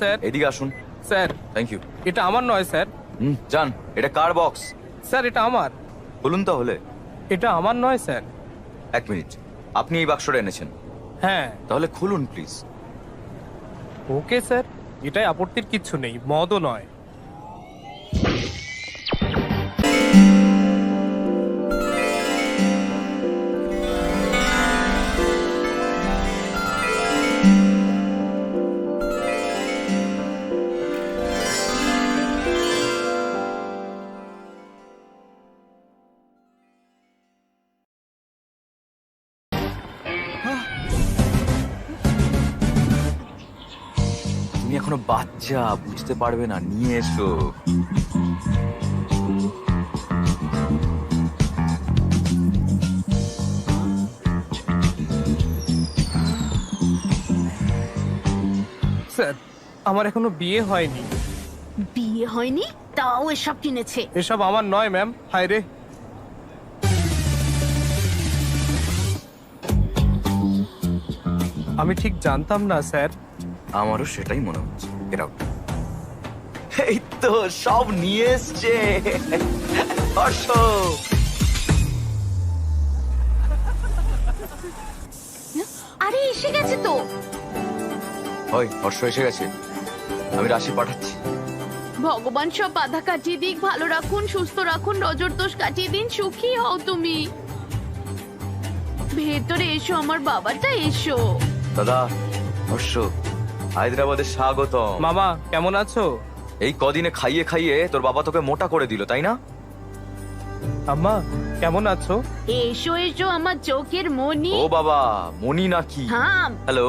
Sir. এদিকে আসুন। Sir. Thank you এটা আমার নয় স্যার। হুম যান এটা কার বক্স স্যার এটা আমার। বলুন তাহলে। এটা আমার নয় স্যার। এক মিনিট। আপনি এই বাক্সটা এনেছেন। হ্যাঁ। তাহলে খুলুন প্লিজ ওকে স্যার। এটাই আপত্তির কিচ্ছু নেই মদও নয়। এখনও বাচ্চা বুঝতে পারবে না নিয়ে এসো। স্যার আমার এখনও বিয়ে হয়নি। বিয়ে হয়নি? তাও এসব কিনেছে। এসব আমার নয় ম্যাম। হায় রে। আমি ঠিক জানতাম না স্যার। আমারও সেটাই মনে হচ্ছে। এরাও এই তো সব নিয়ে এসছে। হর্ষ আরে এসে গেছে তো। হয় হর্ষ এসে গেছে। আমি রাশি পাঠাচ্ছি। ভগবান সব বাধা কাটিয়ে দিক ভালো রাখুন সুস্থ রাখুন নজর দোষ কাটিয়ে দিন সুখী হও তুমি। ভেতরে এসো আমার বাবাটা এসো। দাদা হর্ষ। হায়দ্রাবাদের স্বাগত মামা কেমন আছো? এই কদিনে খাইয়ে খাইয়ে তোর বাবা তোকে মোটা করে দিল তাই না? আম্মা কেমন আছো? এসো এসো আমার চোখের মনি। ও বাবা মনি নাকি? থাম হ্যালো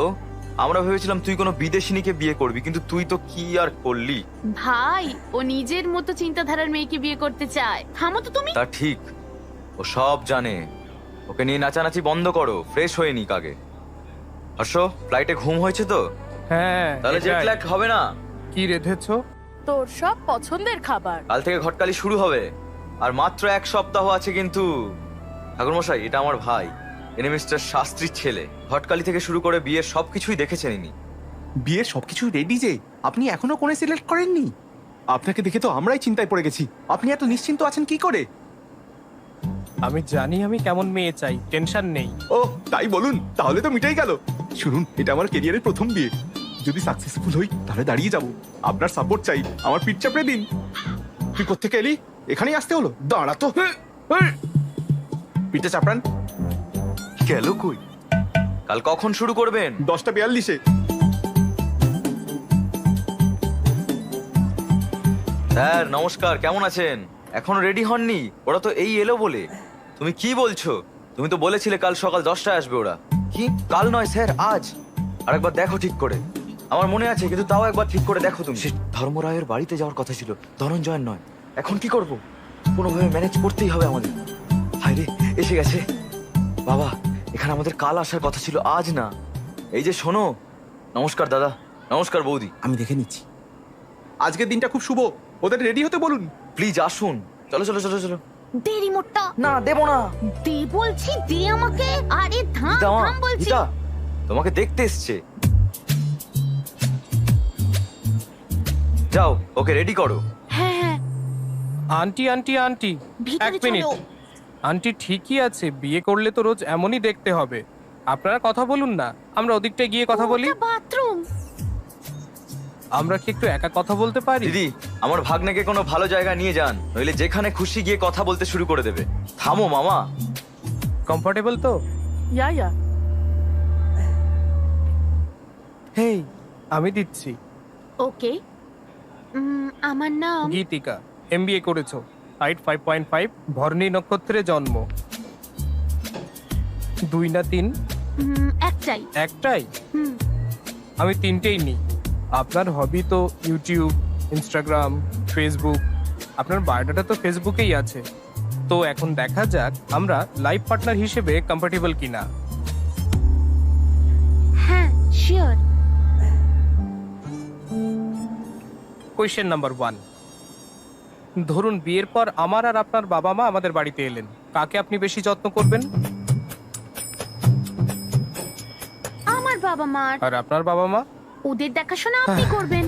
আমরা ভেবেছিলাম তুই কোনো বিদেশিনীকে বিয়ে করবি কিন্তু তুই তো কি আর করলি? ভাই ও নিজের মতো চিন্তাধারার মেয়েকে বিয়ে করতে চায়। থামো তো তুমি। তা ঠিক ও সব জানে। ওকে নিয়ে নাচানাচি বন্ধ করো ফ্রেশ হয়ে নিক আগে। হর্ষ ফ্লাইটে ঘুম হয়েছে তো? হ্যাঁ তাহলে জেট এটাই। ল্যাগ হবে না? কি রেধেছো? তোর সব পছন্দের খাবার। কাল থেকে ঘটকালি শুরু হবে। আর মাত্র এক সপ্তাহ আছে কিন্তু। ঠাকুরমশাই এটা আমার ভাই। এনে মিস্টার শাস্ত্রীর ছেলে। ঘটকালি থেকে শুরু করে বিয়ের সবকিছুই দেখেছেন ইনি। বিয়ের সবকিছু রেডি যে? আপনি এখনও কোণে সিলেক্ট করেননি? আপনাকে দেখে তো আমরাই চিন্তায় পড়ে গেছি। আপনি এত নিশ্চিন্ত আছেন কি করে? আমি জানি আমি কেমন মেয়ে চাই টেনশন নেই। ও তাই বলুন তাহলে তো মিটাই গেল। শুনুন এটা আমার কেরিয়ারের প্রথম বিয়ে। যদি সাকসেসফুল হই তাহলে দাঁড়িয়ে যাব। আপনার সাপোর্ট চাই। আমার পিঠ চাপড়ে দিন। তুই কোথেকে এলি? এখানেই আসতে হলো। দাঁড়া তো। পিঠে চাপড়ান। গেল কই? কাল কখন শুরু করবেন? দশটা বিয়াল্লিশে। স্যার নমস্কার। কেমন আছেন? এখনও রেডি হননি? ওরা তো এই এলো বলে। তুমি কি বলছো? তুমি তো বলেছিলে কাল সকাল দশটায় আসবে ওরা। কি? কাল নয় স্যার আজ। আরেকবার দেখো ঠিক করে। আমার মনে আছে কিন্তু তাও একবার ঠিক করে দেখো তুমি। সে ধর্মরায়ের বাড়িতে যাওয়ার কথা ছিল ধনঞ্জয়ের নয়। এখন কি করব? কোনোভাবে ম্যানেজ করতেই হবে আমাদের। হায়রে এসে গেছে। বাবা এখানে আমাদের কাল আসার কথা ছিল আজ না। এই যে শোনো। নমস্কার দাদা। নমস্কার বৌদি। আমি দেখে নিচ্ছি। আজকের দিনটা খুব শুভ। ওদের রেডি হতে বলুন। প্লিজ আসুন। চলো চলো চলো চলো। দে রিমোটটা না দেবো না। দে বলছি দে আমাকে। আরে থাম গীতা মা, থাম বলছি। তোমাকে দেখতে এসছে। যাও ওকে রেডি করো। হ্যাঁ হ্যাঁ। আন্টি আন্টি আন্টি ভিতরে এক মিনিট। চলো। আন্টি ঠিকই আছে বিয়ে করলে তো রোজ এমনই দেখতে হবে। আপনারা কথা বলুন না আমরা ওদিকটা গিয়ে কথা বলি। বাথরুম। আমরা কি একটু একা কথা বলতে পারি? দিদি আমার ভাগ্নেকে কোনো ভালো জায়গা নিয়ে যান নইলে যেখানে খুশি গিয়ে কথা বলতে শুরু করে দেবে। থামো মামা। কমফোর্টেবল তো? ইয়া ইয়া। হেই আমি দিচ্ছি। ওকে। উম, আমার নাম গীতিকা এমবিএ করেছ। Height five point five Bharani নক্ষত্রে জন্ম। দুই না তিন? উম, একটাই। একটাই? হুম। আমি তিনটেই নিই। আপনার হবি তো ইউটিউব ইনস্টাগ্রাম ফেসবুক আপনার বায়োডাটা তো ফেসবুকেই আছে। তো এখন দেখা যাক আমরা লাইফ পার্টনার হিসেবে কম্পার্টেবল কিনা। হ্যাঁ শিওর কোয়েশ্চেন নাম্বার ওয়ান ধরুন বিয়ের পর আমার আর আপনার বাবা মা আমাদের বাড়িতে এলেন। কাকে আপনি বেশি যত্ন করবেন? আমার বাবা মা আর আপনার বাবা মা? ওদের দেখাশোনা আপনি করবেন।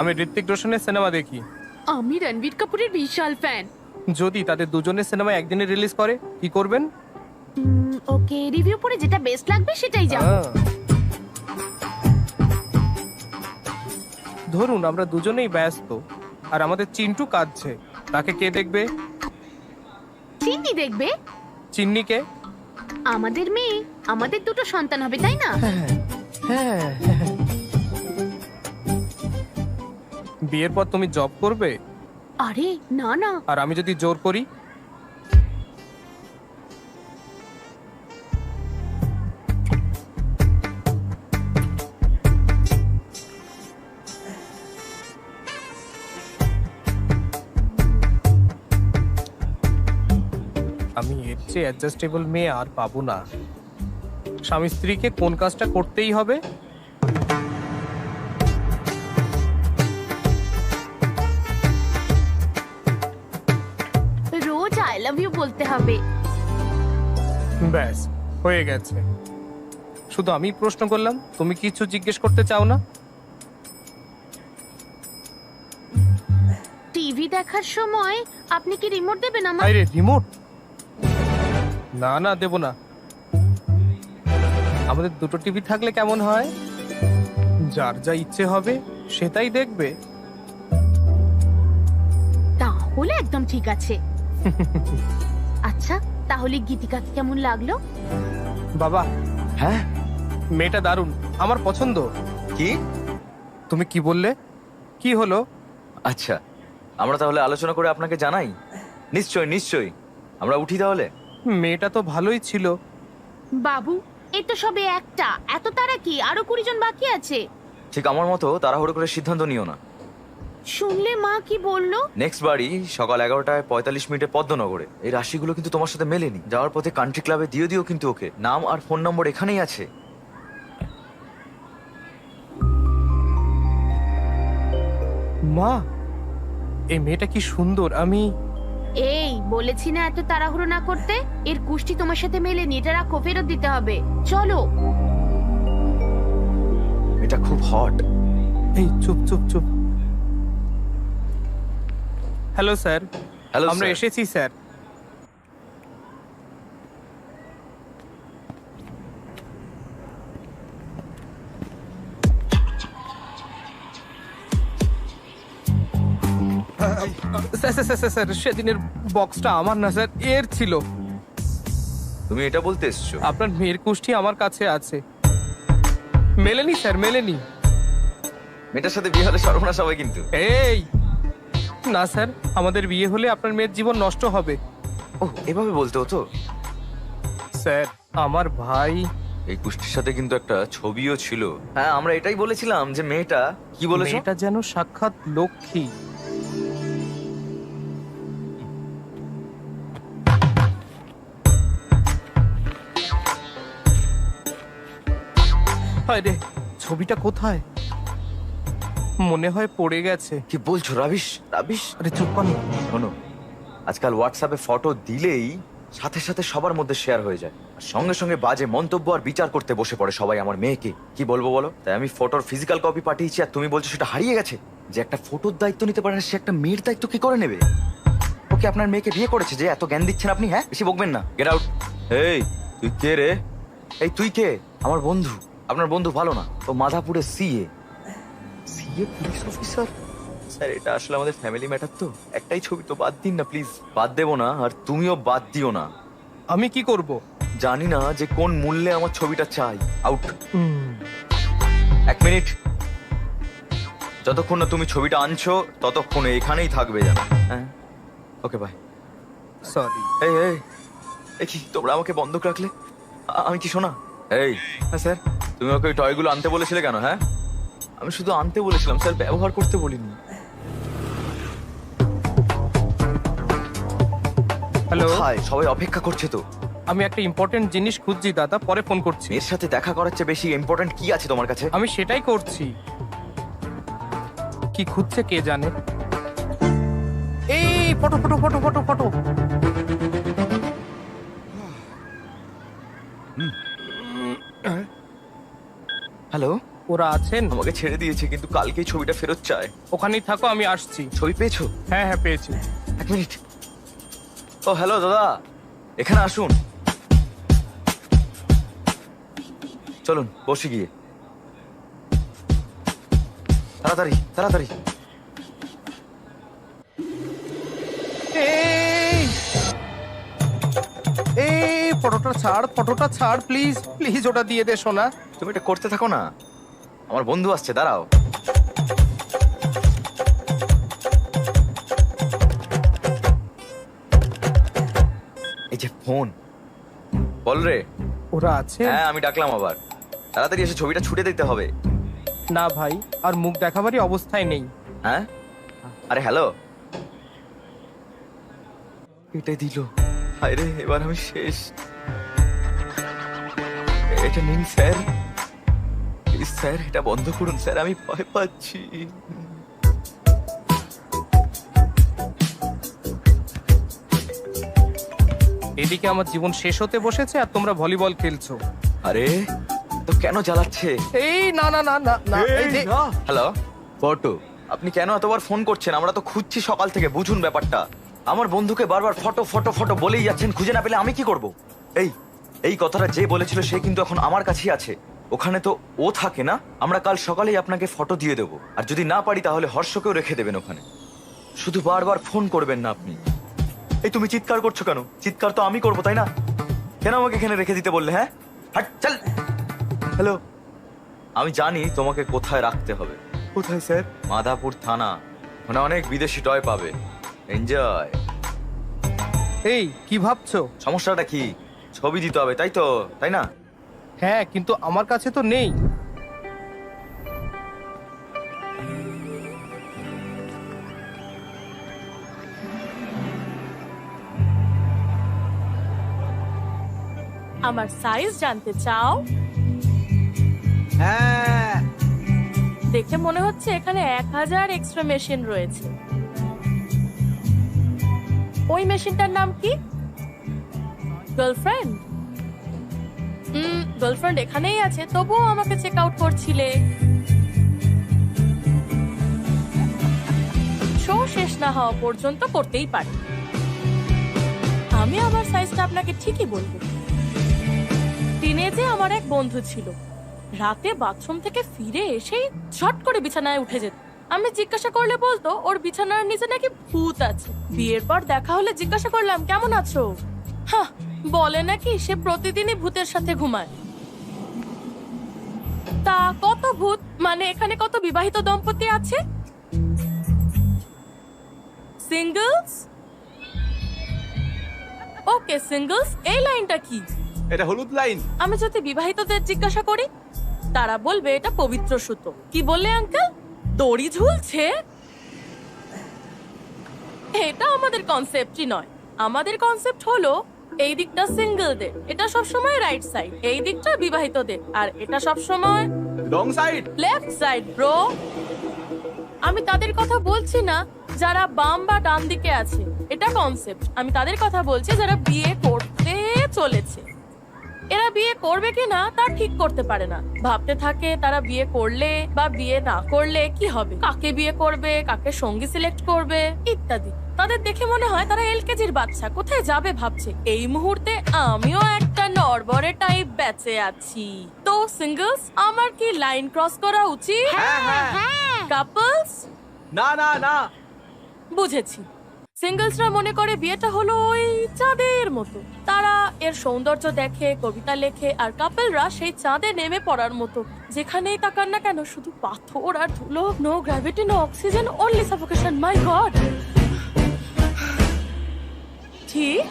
আমি ঋত্বিক রোশনের সিনেমা দেখি। আমি রণবীর কাপুরের বিশাল ফ্যান যদি তাদের দুজনের সিনেমা একদিনে রিলিজ করে কি করবেন? ওকে রিভিউ পড়ে যেটা বেস্ট লাগবে সেটাই যাও ধরুন আমরা দুজনেই ব্যস্ত আর আমাদের চিন্টু কাঁদছে। তাকে কে দেখবে? চিন্নি দেখবে? চিন্নিকে আমাদের মেয়ে আমাদের দুটো সন্তান হবে তাই না? বিয়ের পর তুমি জব করবে? আরে না না। আর আমি যদি জোর করি? চেয়ে অ্যাডজাস্টেবল মেয়ে আর পাবো না। স্বামী স্ত্রীকে কোন কাজটা করতেই হবে? রোজ আই লাভ ইউ বলতে হবে। ব্যাস হয়ে গেছে। শুধু আমি প্রশ্ন করলাম তুমি কিছু জিজ্ঞেস করতে চাও না? টিভি দেখার সময় আপনি কি রিমোট দেবেন আমার? আরে রিমোট না না দেব না। আমাদের দুটো টিভি থাকলে কেমন হয়? যার যা ইচ্ছে হবে সেটাই দেখবে। তাহলে একদম ঠিক আছে। আচ্ছা তাহলে গীতিকাকে কেমন লাগল? বাবা হ্যাঁ? মেয়েটা দারুণ আমার পছন্দ। কি? তুমি কি বললে? কি হলো? আচ্ছা আমরা তাহলে আলোচনা করে আপনাকে জানাই। নিশ্চয় নিশ্চয়। আমরা উঠি তাহলে। মেয়েটা তো ভালোই ছিল। বাবু এই তো সবে একটা। এত তারা কি? আরও কুড়ি জন বাকি আছে? ঠিক আমার মতো তাড়াহুড়ো করে সিদ্ধান্ত নিও না। শুনলে মা কি বলল? নেক্সট বাড়ি সকাল এগারোটায় পঁয়তাল্লিশ মিনিটে পদ্মনগরে। এই রাশিগুলো কিন্তু তোমার সাথে মেলেনি। যাওয়ার পথে কান্ট্রি ক্লাবে দিয়ে দিও কিন্তু ওকে। নাম আর ফোন নম্বর এখানেই আছে। মা এই মেয়েটা কি সুন্দর? আমি এই বলেছি না এত তাড়াহুড়ো না করতে? এর কুষ্টি তোমার সাথে মেলে এটা রাখো ফেরত দিতে হবে। চলো। এটা খুব হট এই চুপ চুপ চুপ। হ্যালো স্যার হ্যালো আমরা এসেছি স্যার স্যার স্যার, স্যার সেদিনের বক্সটা আমার না স্যার এর ছিল। তুমি এটা বলতে এসছো? আপনার মেয়ের কুষ্টি আমার কাছে আছে। মেলেনি স্যার মেলেনি। মেয়েটার সাথে বিয়ে হলে সর্বনাশ হবে কিন্তু। এই! না স্যার আমাদের বিয়ে হলে আপনার মেয়ের জীবন নষ্ট হবে। ও এভাবে বলতে হতো? স্যার আমার ভাই এই কুষ্টির সাথে কিন্তু একটা ছবিও ছিল। হ্যাঁ আমরা এটাই বলেছিলাম যে মেয়েটা কি বলেছ? মেয়েটা যেন সাক্ষাৎ লক্ষ্মী। হায় রে? ছবিটা কোথায়? মনে হয় পড়ে গেছে। কি বলছো রাবিশ? রাবিশ? আরে চুপ কর। শোনো আজকাল হোয়াটসঅ্যাপে ফটো দিলেই সাথে সাথে সবার মধ্যে শেয়ার হয়ে যায়। আর সঙ্গে সঙ্গে বাজে মন্তব্য আর বিচার করতে বসে পড়ে সবাই আমার মেয়েকে। কি বলব বলো? তাই আমি ফটোর ফিজিক্যাল কপি পাঠিয়েছি আর তুমি বলছো সেটা হারিয়ে গেছে। যে একটা ফটোর দায়িত্ব নিতে পারে না সে একটা মেয়ের দায়িত্ব কি করে নেবে? ওকে আপনার মেয়েকে বিয়ে করেছে যে এত জ্ঞান দিচ্ছেন আপনি হ্যাঁ? বেশি বকবেন না। গেট আউট এই তুই কে রে? এই তুই কে? আমার বন্ধু। আপনার বন্ধু ভালো না ও মাধাপুরে CA CA police officer sir এটা আসলে আমাদের ফ্যামিলি ম্যাটার তো। একটাই ছবি তো বাদ দিন না প্লিজ বাদ দেবো না আর তুমিও বাদ দিও না। আমি কি করব? জানি না যে কোন মূল্যে আমার ছবিটা চাই। আউট এক মিনিট। যতক্ষণ না তুমি ছবিটা আনছো ততক্ষণ এখানেই থাকবে জানো হ্যাঁ? ওকে বাই সরি এই এই। কি তোমরা আমাকে বন্ধক রাখলে? আমি কি শোনা এই। হ্যাঁ স্যার। তুমি ওকে ওই টয়গুলো আনতে বলেছিলে কেন হ্যাঁ? আমি শুধু আনতে বলেছিলাম স্যার ব্যবহার করতে বলিনি। হ্যালো? হাই সবাই অপেক্ষা করছে তো। আমি একটা ইম্পর্টেন্ট জিনিস খুঁজছি দাদা পরে ফোন করছি। এর সাথে দেখা করার চেয়ে বেশি ইম্পর্টেন্ট কি আছে তোমার কাছে? আমি সেটাই করছি। কি খুঁজছে কে জানে? এই photo photo photo photo photo. Hello? ওরা আছেন? আমাকে ছেড়ে দিয়েছে কিন্তু কালকেই ছবিটা ফেরত চায়। ওখানেই থাকো আমি আসছি। ছবি পেয়েছ? হ্যাঁ হ্যাঁ পেয়েছি। এক মিনিট। ও হ্যালো দাদা। এখানে আসুন। চলুন বসে গিয়ে। তাড়াতাড়ি তাড়াতাড়ি। ফটোটা ছাড় ফটোটা ছাড় প্লিজ প্লিজ ওটা দিয়ে দে সোনা। তুমি এটা করতে থাকো না। আমার বন্ধু আসছে দাঁড়াও। এই যে ফোন। বল রে। ওরা আছে? হ্যাঁ আমি ডাকলাম আবার। তাড়াতাড়ি এসে ছবিটা ছুটে দিতে হবে। না ভাই আর মুখ দেখাবারই অবস্থায় নেই। হ্যাঁ? আরে হ্যালো। এটাই দিল। আরে এবার আমি শেষ। এটা নিন স্যার। প্লিজ স্যার এটা বন্ধ করুন স্যার আমি ভয় পাচ্ছি। এদিকে আমার জীবন শেষ হতে বসেছে আর তোমরা ভলিবল খেলছো। আরে তো কেন জ্বালাচ্ছে? এই না না না না না এই যে- হ্যালো ফটো। আপনি কেন এতবার ফোন করছেন? আমরা তো খুঁজছি সকাল থেকে বুঝুন ব্যাপারটা। আমার বন্ধুকে বারবার ফটো ফটো ফটো বলেই যাচ্ছেন খুঁজে না পেলে আমি কি করব? এই এই কথাটা যে বলেছিল সে কিন্তু এখন আমার কাছেই আছে। ওখানে তো ও থাকে না? আমরা কাল সকালেই আপনাকে ফটো দিয়ে দেবো। আর যদি না পারি তাহলে হর্ষকেও রেখে দেবেন ওখানে। শুধু বারবার ফোন করবেন না আপনি। এই তুমি চিৎকার করছ কেন? চিৎকার তো আমি করব তাই না? কেন আমাকে এখানে রেখে দিতে বললে হ্যাঁ? হাট চল! হ্যালো। আমি জানি তোমাকে কোথায় রাখতে হবে। কোথায় স্যার? মাধাপুর থানা। ওখানে অনেক বিদেশি টয় পাবে। এনজয় এই কি ভাবছ? সমস্যাটা কি? ছবি দিতে হবে তাই তো? তাই না? হ্যাঁ কিন্তু আমার কাছে তো নেই। আমার সাইজ জানতে চাও? হ্যাঁ। দেখে মনে হচ্ছে এখানে এক হাজার এক্সট্রা মেশিন রয়েছে। ওই মেশিনটার নাম কি? গার্লফ্রেন্ড হুম গার্লফ্রেন্ড এখানেই আছে, তবুও আমাকে চেক আউট করছিলে। শো শেষ না হওয়া পর্যন্ত করতেই পারি। আমি আমার সাইজটা আপনাকে ঠিকই বলব। টিনেজে আমার এক বন্ধু ছিল। রাতে বাথরুম থেকে ফিরে এসেই ছট করে বিছানায় উঠে যেত। আমি জিজ্ঞাসা করলে বলতো, ওর বিছানার নিচে নাকি ভূত আছে? বিয়ের পর দেখা হলে জিজ্ঞাসা করলাম, কেমন আছো? হ্যাঁ বলে নাকি সে প্রতিদিনই ভূতের সাথে ঘুমায়? তা কত ভূত? মানে এখানে কত বিবাহিত দম্পতি আছে? সিঙ্গলস ওকে সিঙ্গলস এই লাইনটা কি? এটা হলুদ লাইন। আমি যদি বিবাহিতদের জিজ্ঞাসা করি তারা বলবে এটা পবিত্র সুতো। কি বললে আঙ্কেল? দড়ি ঝুলছে? এটা আমাদের কনসেপ্টই নয়। আমাদের কনসেপ্ট হলো এই দিকটা সিঙ্গেলদের এটা সবসময় রাইট সাইড এই দিকটা বিবাহিতদের আর এটা সবসময় wrong side left side bro. আমি তাদের কথা বলছি না যারা বাম বা ডান দিকে আছে এটা কনসেপ্ট আমি তাদের কথা বলছি যারা বিয়ে করতে চলেছে। এরা বিয়ে করবে কি না তা ঠিক করতে পারে না। ভাবতে থাকে তারা বিয়ে করলে বা বিয়ে না করলে কি হবে? কাকে বিয়ে করবে কাকে সঙ্গী সিলেক্ট করবে ইত্যাদি। তাদের দেখে মনে হয় তারা এলকেজির বাচ্চা। কোথায় যাবে ভাবছে? এই মুহূর্তে আমিও একটা নরবরে টাইপ বেঁচে আছি। তো সিঙ্গলস আমার কি লাইন ক্রস করা উচিত? কাপলস না না না। বুঝেছি। সিঙ্গলসরা মনে করে বিয়েটা হলো ওই চাঁদের মতো। তারা এর সৌন্দর্য দেখে কবিতা লেখে আর কাপলরা সেই চাঁদে নেমে পড়ার মতো। যেখানেই তাকান না কেন শুধু পাথর আর ধুলো no gravity no oxygen only suffocation my god ঠিক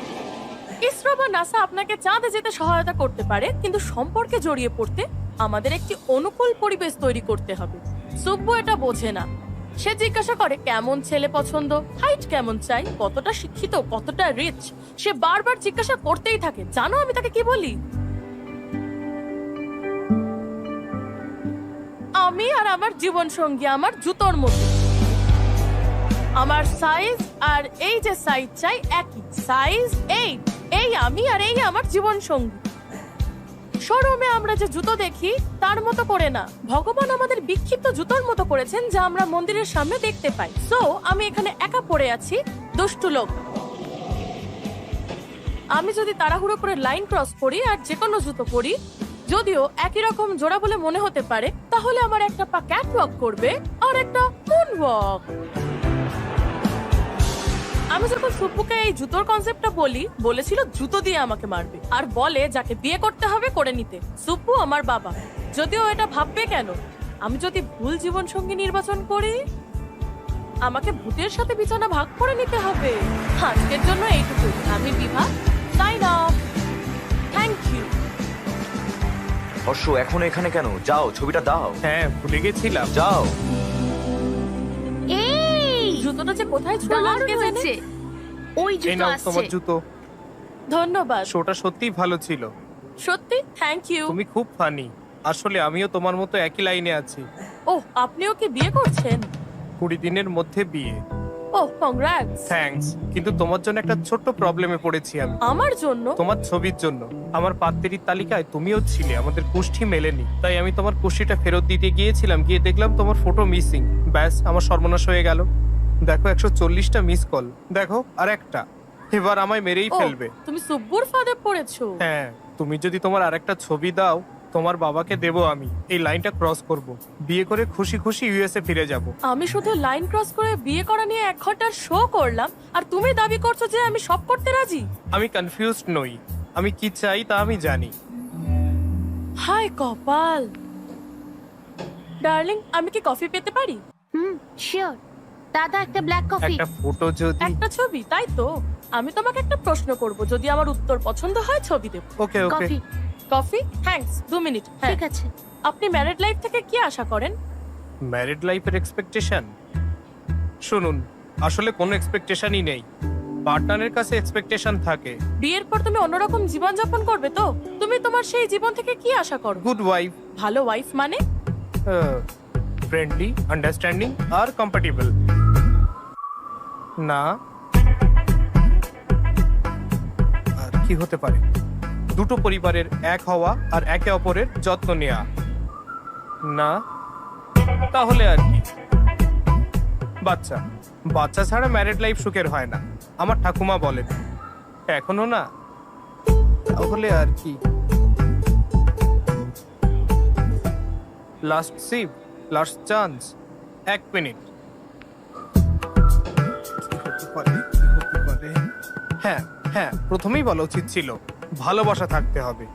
ইসরো বা নাসা আপনাকে চাঁদে যেতে সহায়তা করতে পারে, কিন্তু সম্পর্কে জড়িয়ে পড়তে আমাদের একটি অনুকূল পরিবেশ তৈরি করতে হবে। সুব্বু এটা বোঝে না। সে জিজ্ঞাসা করে, কেমন ছেলে পছন্দ? হাইট কেমন চাই? কতটা শিক্ষিত? কতটা রিচ সে বারবার জিজ্ঞাসা করতেই থাকে। জানো আমি তাকে কি বলি? আমি আর আমার জীবন সঙ্গী আমার জুতোর মতো। আমার সাইজ আর এই যে সাইজ চাই একই। সাইজ এই এই আমি আর এই আমার জীবন সঙ্গী। শোরুমে আমরা যে জুতো দেখি, তার মতো করে না। ভগবান আমাদের বিক্ষিপ্ত জুতোর মতো করেছেন যা আমরা মন্দিরের সামনে দেখতে পাই। সো আমি এখানে একা পড়ে আছি, দুষ্টু লোক। আমি যদি তাড়াহুড়ো করে লাইন ক্রস করি আর যে কোনো জুতো পরি, যদিও একই রকম জোড়া বলে মনে হতে পারে, তাহলে আমার একটা পা ক্যাট ওয়াক করবে আর একটা মুন ওয়াক আমি যখন সুপুকে এই জুতোর কনসেপ্টটা বলি বলেছিল জুতো দিয়ে আমাকে মারবে। আর বলে যাকে বিয়ে করতে হবে করে নিতে। সুপু আমার বাবা। যদিও এটা ভাববে কেন? আমি যদি ভুল জীবন সঙ্গী নির্বাচন করি আমাকে ভূতের সাথে বিছানা ভাগ করে নিতে হবে। আজকের জন্য এইটুকু। আমি Bibha. Sign off thank you Harsha এখন এখানে কেন? যাও ছবিটা দাও। হ্যাঁ ভুলে গেছিলাম। যাও। জুতোটা যে কোথায় ছুড়লাম কে জানে? ওই এই জুতো নাও আসছে তোমার জুতো। ধন্যবাদ। শোটা সত্যিই ভালো ছিল। সত্যি? থ্যাংক ইউ তুমি খুব ফানি আসলে আমিও তোমার মতো একই লাইনে আছি। ও আপনিও কি বিয়ে করছেন? কুড়ি দিনের মধ্যে বিয়ে। ও কংগ্রাটস থ্যাঙ্কস কিন্তু তোমার জন্য একটা ছোট্ট প্রবলেমে পড়েছি আমি। আমার জন্য? তোমার ছবির জন্য। আমার পাত্রের তালিকায় তুমিও ছিলে আমাদের কুষ্ঠি মেলেনি। তাই আমি তোমার কুষ্ঠিটা ফেরত দিতে গিয়েছিলাম গিয়ে দেখলাম তোমার ফটো মিসিং ব্যাস আমার সর্বনাশ হয়ে গেল। দেখো একশো চল্লিশটা মিস কল দেখো আর একটা। এবার আমায় মেরেই ও, ফেলবে। তুমি সুব্বুর ফাঁদে পড়েছো। হ্যাঁ তুমি যদি তোমার আরেকটা ছবি দাও তোমার বাবাকে দেবো আমি। এই লাইনটা ক্রস করব। বিয়ে করে খুশি খুশি ইউএসএ ফিরে যাব। আমি শুধু লাইন ক্রস করে বিয়ে করা নিয়ে এক ঘণ্টার শো করলাম আর তুমি দাবি করছ যে আমি সব করতে রাজি? আমি কনফিউজড নই। আমি কি চাই তা আমি জানি। হাই কপাল। ডার্লিং আমি কি কফি পেতে পারি? হুম শিওর দাদা একটা ব্ল্যাক কফি একটা ফটো যদি একটা ছবি তাই তো? আমি তোমাকে একটা প্রশ্ন করব যদি আমার উত্তর পছন্দ হয় ছবি দেব। Okay okay coffee coffee thanks দু মিনিট। হ্যাঁ। ঠিক আছে। আপনি ম্যারিড লাইফ থেকে কি আশা করেন? ম্যারিড লাইফের এক্সপেকটেশন শুনুন আসলে কোনো এক্সপেকটেশনই নেই। পার্টনারের কাছে এক্সপেকটেশন থাকে। বিয়ের পর তুমি অন্যরকম জীবন যাপন করবে তো? তুমি তোমার সেই জীবন থেকে কি আশা করো? গুড ওয়াইফ ভালো ওয়াইফ মানে? ফ্রেন্ডলি আন্ডারস্ট্যান্ডিং আর কম্পাটিবল না। আর কি হতে পারে? দুটো পরিবারের এক হওয়া আর একে অপরের যত্ন নেওয়া না, তাহলে আর কি? বাচ্চা বাচ্চা ছাড়া ম্যারিড লাইফ সুখের হয় না। আমার ঠাকুমা বলেন। এখনও না? তাহলে আর কি? লাস্ট সিপ লাস্ট চান্স এক মিনিট কি পারে কি হতে পারে হ্যাঁ হ্যাঁ প্রথমেই বলা উচিত ছিল ভালোবাসা থাকতে হবে।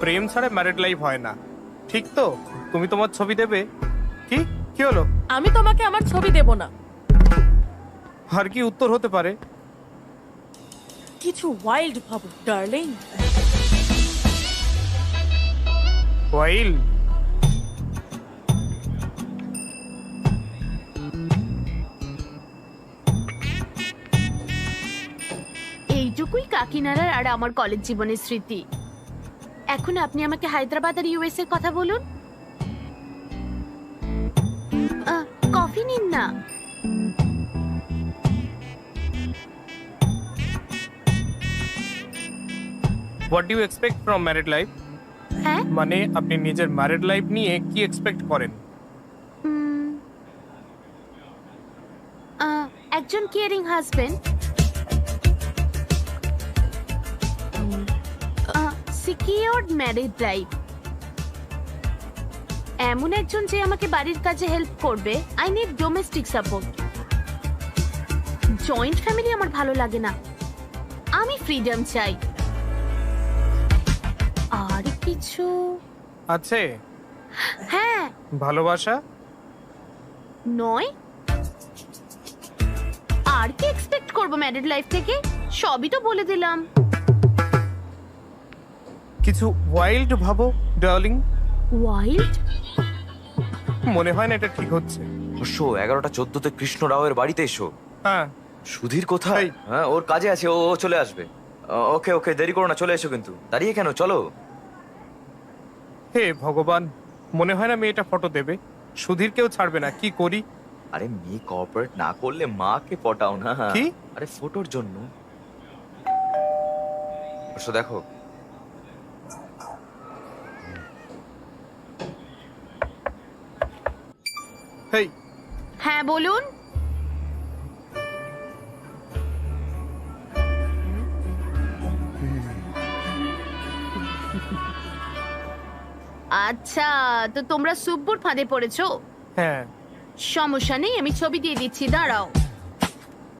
প্রেম ছাড়া ম্যারিড লাইফ হয় না। ঠিক তো? তুমি তোমার ছবি দেবে? কি? কি হলো? আমি তোমাকে আমার ছবি দেব না। আর কি উত্তর হতে পারে? কিছু ওয়াইল্ড ভাবো ডার্লিং ওয়াইল কাকিনাড়ার আর আমার কলেজ জীবনের স্মৃতি। এখন আপনি আমাকে হায়দ্রাবাদ আর ইউএস এর কথা বলুন? কফি নিন না। What do expect from married life হ্যাঁ? মানে আপনি নিজের ম্যারিড লাইফ নিয়ে কি এক্সপেক্ট করেন? একজন caring husband secured married life এমন একজন যে আমাকে বাড়ির কাজে হেল্প করবে I need domestic support joint family আমার ভালো লাগে না। আমি ফ্রিডম চাই। আর কিছু? আছে। হ্যাঁ। ভালোবাসা? নয়। আর কি এক্সপেক্ট করব ম্যারিড লাইফ থেকে? সবই তো বলে দিলাম। কিছু ওয়াইল্ড ভাবো ডার্লিং ওয়াইল্ড মনে হয় না এটা ঠিক হচ্ছে। হর্ষ এগারোটা চোদ্দতে কৃষ্ণ রাওয়ের বাড়িতে এসো। হ্যাঁ। সুধীর কোথায়? হ্যাঁ ওর কাজে আছে ও ও চলে আসবে। ওকে ওকে দেরি করো না চলে এসো কিন্তু। দাঁড়িয়ে কেন চলো। হে ভগবান মনে হয় না মেয়েটা ফটো দেবে। সুধীর কেউ ছাড়বে না কি করি? আরে মেয়ে কর্পোরেট না করলে মাকে পটাও না। কি? আরে ফটোর জন্য। দেখো হেই হ্যাঁ বলুন। আচ্ছা তো তোমরা সুব্বুর ফাঁদে পড়েছো? হ্যাঁ। সমস্যা নেই আমি ছবি দিয়ে দিচ্ছি দাঁড়াও।